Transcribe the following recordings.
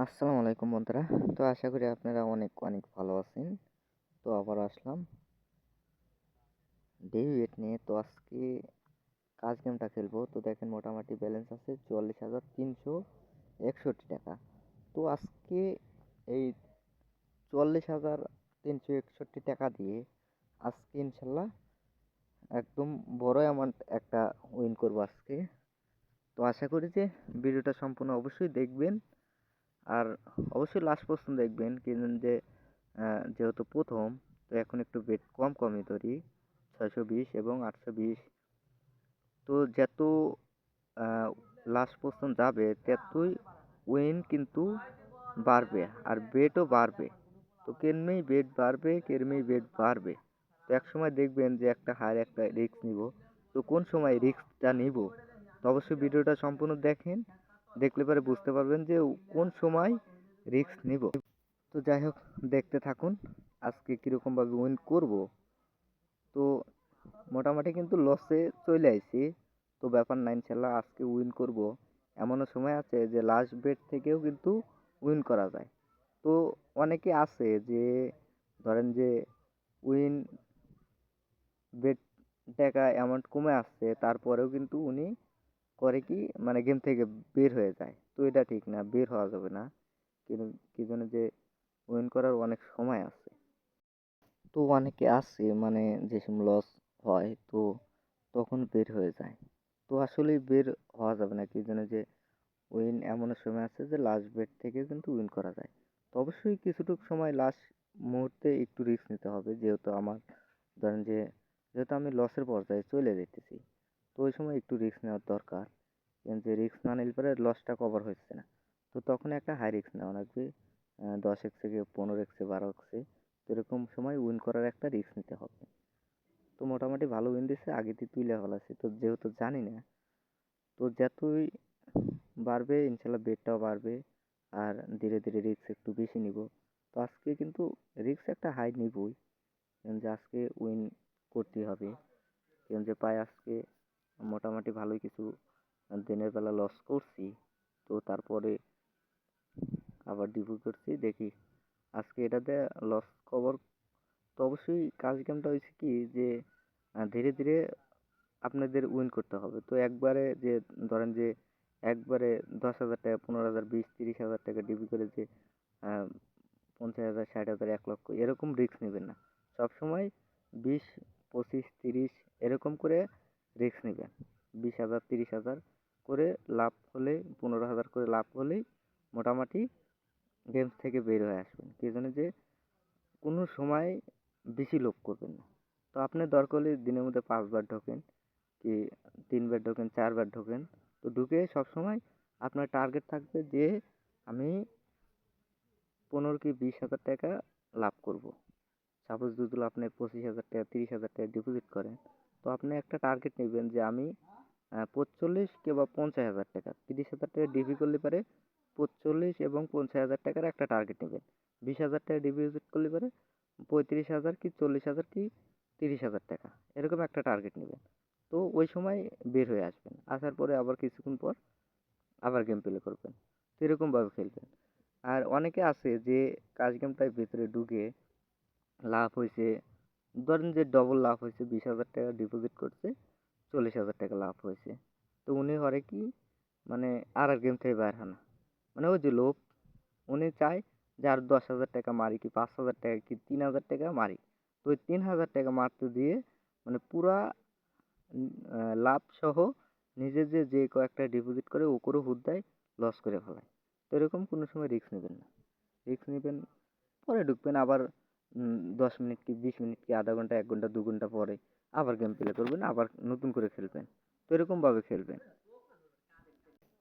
আসসালামু আলাইকুম বন্ধুরা। তো আশা করি আপনারা অনেক অনেক ভালো আছেন। তো আবার আসলাম। ডেভিয়েট নিয়ে। তো আজকে কাজ গেমটা খেলব। তো দেখেন মোটামুটি ব্যালেন্স আছে চুয়াল্লিশ হাজার তিনশো একষট্টি টাকা। তো আজকে এই চুয়াল্লিশ হাজার তিনশো একষট্টি টাকা দিয়ে আজকে ইনশাল্লাহ একদম বড় অ্যামাউন্ট একটা উইন করব আজকে। তো আশা করি যে ভিডিওটা সম্পূর্ণ অবশ্যই দেখবেন। আর অবশ্যই লাস্ট পর্যন্ত দেখবেন কিন্তু যে যেহেতু প্রথম, তো এখন একটু বেট কম কমই ধরি, ছয়শো বিশ এবং আটশো বিশ। তো যত লাস্ট পর্যন্ত যাবে, ততই উইন কিন্তু বাড়বে আর বেটও বাড়বে। তো কেনমেই বেট বাড়বে, কেরমেই বেট বাড়বে। তো এক সময় দেখবেন যে একটা হার একটা রিস্ক নিব। তো কোন সময় রিস্কটা নিব? তো অবশ্যই ভিডিওটা সম্পূর্ণ দেখেন। দেখলে পরে বুঝতে পারবেন যে কোন সময় রিস্ক নিব। তো যাই হোক, দেখতে থাকুন আজকে কীরকমভাবে উইন করব। তো মোটামুটি কিন্তু লসে চলে আইছি। তো ব্যাপার না, ইনশাল্লাহ আজকে উইন করব। এমনও সময় আছে যে লাস্ট বেট থেকেও কিন্তু উইন করা যায়। তো অনেকে আছে যে ধরেন যে উইন বেট টাকা অ্যামাউন্ট কমে আসছে, তারপরেও কিন্তু উনি করে কি মানে গেম থেকে বের হয়ে যায়। তো এটা ঠিক না, বের হওয়া যাবে না। কিন্তু কি জন্য যে উইন করার অনেক সময় আছে। তো অনেকে আছে মানে যেসব লস হয়, তো তখন বের হয়ে যায়। তো আসলে বের হওয়া যাবে না। কি জন্য যে উইন এমন সময় আছে যে লাস্ট বেট থেকে কিন্তু উইন করা যায়। তো অবশ্যই কিছুটুক সময় লাস্ট মুহূর্তে একটু রিস্ক নিতে হবে। যেহেতু আমার, ধরেন যে, যেহেতু আমি লসের পর্যায়ে চলে যেতেছি। তো ওই সময় একটু রিস্ক নেওয়ার দরকার। কিন্তু রিস্ক না নিলে পরে লসটা কভার হচ্ছে না। তো তখন একটা হাই রিস্ক নেওয়া লাগবে। দশ এক্স থেকে পনেরো এক্সে বারো এক্সে তো এরকম সময় উইন করার একটা রিস্ক নিতে হবে। তো মোটামুটি ভালো উইন দিচ্ছে আগে দিয়ে তুলে ফেলাছি তো যেহেতু জানি না, তো যতই বাড়বে, ইনশাল্লাহ বেডটাও বাড়বে, আর ধীরে ধীরে রিস্ক একটু বেশি নিব। তো আজকে কিন্তু রিস্ক একটা হাই নিবই। যে আজকে উইন করতেই হবে। কারণ যে পায় আজকে মোটামুটি ভালোই কিছু দিনের বেলা লস করছি। তো তারপরে আবার ডিপু করছি, দেখি আজকে এটাতে লস কভার তো অবশ্যই কাজ গেমটা হয়েছে কি যে ধীরে ধীরে আপনাদের উইন করতে হবে। তো একবারে যে, ধরেন যে একবারে দশ হাজার টাকা, পনেরো হাজার, বিশ, তিরিশ হাজার টাকা ডিপি করে যে পঞ্চাশ হাজার, ষাট হাজার, এক লক্ষ, এরকম রিস্ক নেবেন না। সবসময় বিশ, পঁচিশ, তিরিশ, এরকম করে রিস্ক নেবেন। বিশ হাজার, তিরিশ হাজার করে লাভ হলে পনেরো হাজার করে লাভ হলেই মোটামুটি গেমস থেকে বের হয়ে আসবেন। কী জন্য যে কোনো সময় বেশি লোভ করবেন না। তো আপনি দরকার হলে দিনের মধ্যে পাঁচবার ঢোকেন, কি তিনবার ঢোকেন, চারবার ঢোকেন। তো ঢুকে সবসময় আপনার টার্গেট থাকবে যে আমি পনেরো কি বিশ হাজার টাকা লাভ করব। সাপোজ যদি আপনি পঁচিশ হাজার টাকা, তিরিশ হাজার টাকা ডিপোজিট করেন তো আপনি একটা টার্গেট নেবেন যে আমি পঁচল্লিশ কিংবা পঞ্চাশ হাজার টাকা, তিরিশ হাজার টাকা ডিপি করলে পারে পঁচল্লিশ এবং পঞ্চাশ হাজার টাকার একটা টার্গেট নেবেন। বিশ হাজার টাকা ডিপোজিট করলে পারে পঁয়ত্রিশ হাজার কি চল্লিশ হাজার কি তিরিশ হাজার টাকা, এরকম একটা টার্গেট নেবেন। তো ওই সময় বের হয়ে আসবেন, আসার পরে আবার কিছুক্ষণ পর আবার গেম প্লে করবেন, তো এরকমভাবে খেলবেন। আর অনেকে আছে যে, কাজ গেমটার ভিতরে ঢুকে লাভ হয়েছে ধরেন যে ডবল লাভ হয়েছে, বিশ হাজার টাকা ডিপোজিট করছে, চল্লিশ হাজার টাকা লাভ হয়েছে। তো উনি হরে কি? মানে আর আর গেম থেকে বের না মানে ওই যে লোভ, উনি চায় যে আর দশ হাজার টাকা মারি কি, পাঁচ হাজার টাকা কি, তিন হাজার টাকা মারি। তো ওই তিন হাজার টাকা মারতে দিয়ে মানে পুরা লাভ সহ নিজে যে যে কয়েকটা ডিপোজিট করে ও করে হুদ দেয় লস করে ফেলায়। তো এরকম কোনো সময় রিস্ক নেবেন না। রিস্ক নেবেন, পরে ঢুকবেন, আবার দশ মিনিট কি বিশ মিনিট কি আধা ঘণ্টা, এক ঘণ্টা, দু ঘণ্টা পরে আবার গেম প্লে করবেন, আবার নতুন করে খেলবেন। তো এরকমভাবে খেলবেন।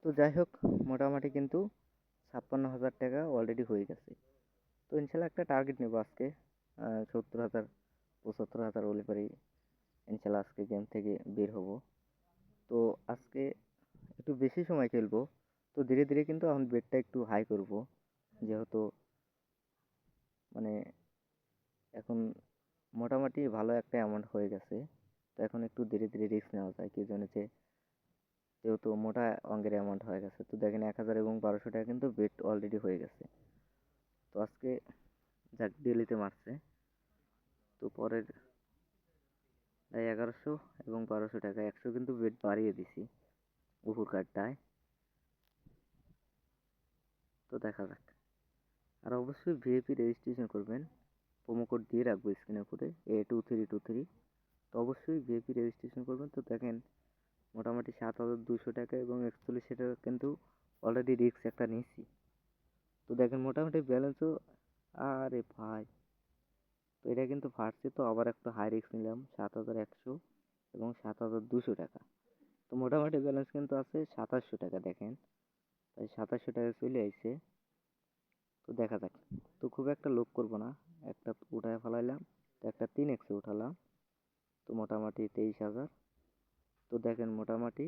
তো যাই হোক, মোটামুটি কিন্তু ছাপ্পান্ন হাজার টাকা অলরেডি হয়ে গেছে। তো ইনশাল্লাহ একটা টার্গেট নেব আজকে সত্তর হাজার, পঁচাত্তর হাজার হলে পরেই ইনশাল্লাহ আজকে গেম থেকে বের হব। তো আজকে একটু বেশি সময় খেলব। তো ধীরে ধীরে কিন্তু এখন বেটটা একটু হাই করব। যেহেতু মানে এখন মোটামুটি ভালো একটা অ্যামাউন্ট হয়ে গেছে। তো এখন একটু ধীরে ধীরে রিস্ক নেওয়া যায়, কি জন্য যে যেহেতু মোটা অঙ্কের অ্যামাউন্ট হয়ে গেছে, তো দেখেন এক হাজার এবং বারোশো টাকা কিন্তু বেট অলরেডি হয়ে গেছে। তো আজকে যাক ডেলিতে মারছে। তো পরের এই এগারোশো এবং বারোশো টাকা, একশো কিন্তু বেট বাড়িয়ে দিছি উপর কার্ডটায় তো দেখা যাক। আর অবশ্যই ভিএপি রেজিস্ট্রেশন করবেন। প্রোমো কোড দিয়ে রাখব স্ক্রিনের উপরে A two three two three তো অবশ্যই ভিএপি রেজিস্ট্রেশন করবেন। তো দেখেন, মোটামুটি সাত হাজার দুশো টাকা এবং একচল্লিশ টাকা কিন্তু অলরেডি রিস্ক একটা নিয়েছি। তো দেখেন, মোটামুটি ব্যালেন্সও আরে ভাই। তো এটা কিন্তু ফাটছে তো আবার একটা হাই রিস্ক নিলাম, সাত হাজার একশো এবং সাত হাজার দুশো টাকা। তো মোটামুটি ব্যালেন্স কিন্তু আছে সাতাশশো টাকা, দেখেন। তাই সাতাশশো টাকা চলে আসছে তো দেখা যাক। তো খুব একটা লোভ করব না। একটা উঠায় ফেলাইলাম, তো একটা তিন এক্সে উঠালাম। তো মোটামুটি তেইশ হাজার। তো দেখেন মোটামুটি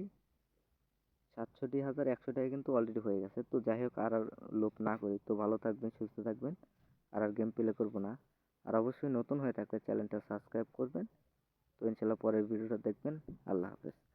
সাতষট্টি হাজার একশো টাকা কিন্তু অলরেডি হয়ে গেছে। তো যাই হোক, আর আর লোভ না করি। তো ভালো থাকবেন, সুস্থ থাকবেন। আর আর গেম প্লে করব না। আর অবশ্যই নতুন হয়ে থাকলে চ্যানেলটা সাবস্ক্রাইব করবেন। তো ইনশাল্লাহ পরের ভিডিওটা দেখবেন। আল্লাহ হাফেজ।